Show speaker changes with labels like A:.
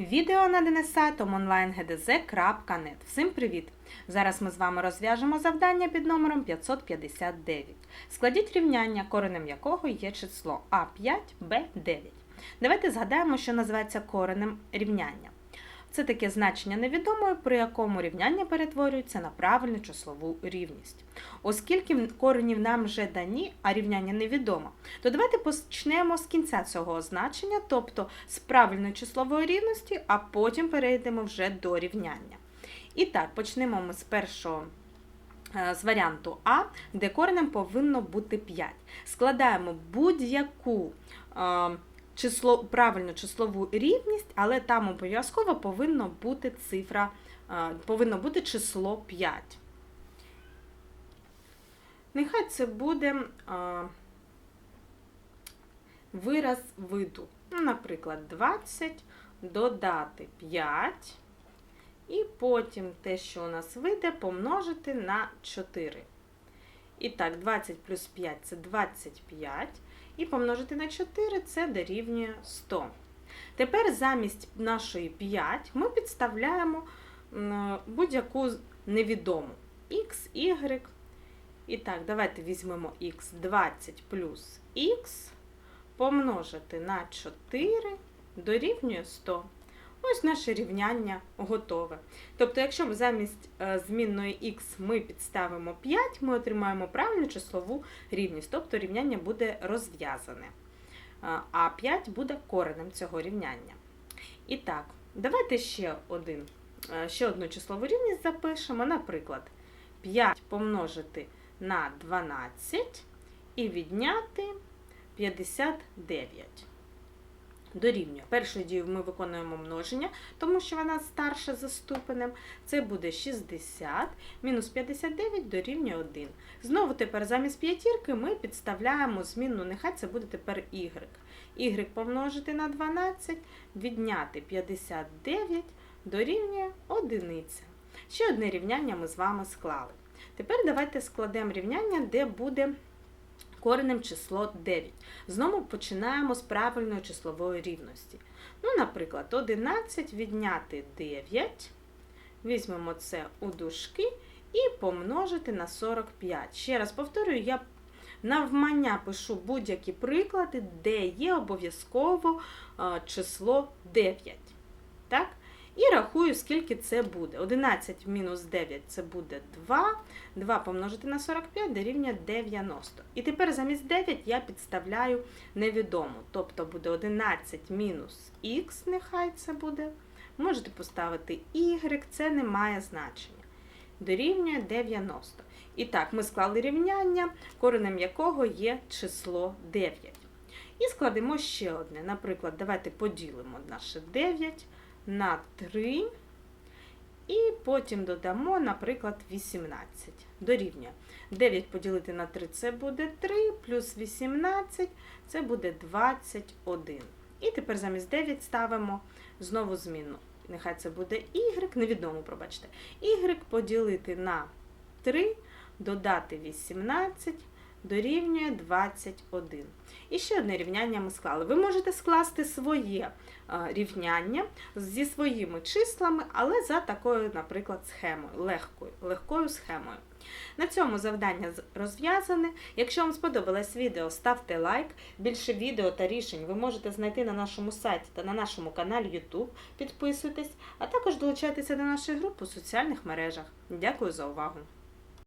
A: Відео надане сайтом onlinegdz.net. Всім привіт! Зараз ми з вами розв'яжемо завдання під номером 559. Складіть рівняння, коренем якого є число А5, Б9. Давайте згадаємо, що називається коренем рівняння. Це таке значення невідомої, при якому рівняння перетворюється на правильну числову рівність. Оскільки коренів нам вже дані, а рівняння невідомо, то давайте почнемо з кінця цього значення, тобто з правильної числової рівності, а потім перейдемо вже до рівняння. І так, почнемо ми з першого. е, З варіанту А, де коренем повинно бути 5. Складаємо будь-яку е, число, правильну числову рівність, але там обов'язково повинно бути цифра, повинно бути число 5. Нехай це буде е, вираз виду. Ну, наприклад, 20 додати 5. І потім те, що у нас вийде, помножити на 4. І так, 20 плюс 5 це 25. І помножити на 4 це дорівнює 100. Тепер замість нашої 5 ми підставляємо будь-яку невідому x, y. І так, давайте візьмемо x 20 плюс x помножити на 4 дорівнює 100. Ось наше рівняння готове. Тобто, якщо замість е, змінної х ми підставимо 5, ми отримаємо правильну числову рівність, тобто рівняння буде розв'язане. Е, А 5 буде коренем цього рівняння. І так, давайте ще, один, е, ще одну числову рівність запишемо. Наприклад, 5 помножити на 12 і відняти 59 дорівнює. Першою дією ми виконуємо множення, тому що вона старша за ступенем. Це буде 60, мінус 59 дорівнює 1. Знову тепер замість п'ятірки ми підставляємо змінну, нехай це буде тепер y. y помножити на 12, відняти 59 дорівнює 1. Ще одне рівняння ми з вами склали. Тепер давайте складемо рівняння, де буде коренем число 9. Знову починаємо з правильної числової рівності. Ну, наприклад, 11 відняти 9. Візьмемо це у дужки і помножити на 45. Ще раз повторюю, я навмання пишу будь-які приклади, де є обов'язково е, число 9. Так? І рахую, скільки це буде. 11 мінус 9 це буде 2. 2 помножити на 45 дорівнює 90. І тепер замість 9 я підставляю невідому. Тобто буде 11 мінус х, нехай це буде. Можете поставити y, це не має значення. Дорівнює 90. І так, ми склали рівняння, коренем якого є число 9. І складемо ще одне. Наприклад, давайте поділимо наше 9 на 3. І потім додамо, наприклад, 18. Дорівнює. 9 поділити на 3 це буде 3, плюс 18 це буде 21. І тепер замість 9 ставимо знову зміну. Нехай це буде y, невідомо, пробачте. y поділити на 3, додати 18 дорівнює 21. І ще одне рівняння ми склали. Ви можете скласти своє е, рівняння зі своїми числами, але за такою, наприклад, схемою, легкою, легкою схемою. На цьому завдання розв'язане. Якщо вам сподобалось відео, ставте лайк. Більше відео та рішень ви можете знайти на нашому сайті та на нашому каналі YouTube. Підписуйтесь, а також долучайтеся до нашої групи у соціальних мережах. Дякую за увагу!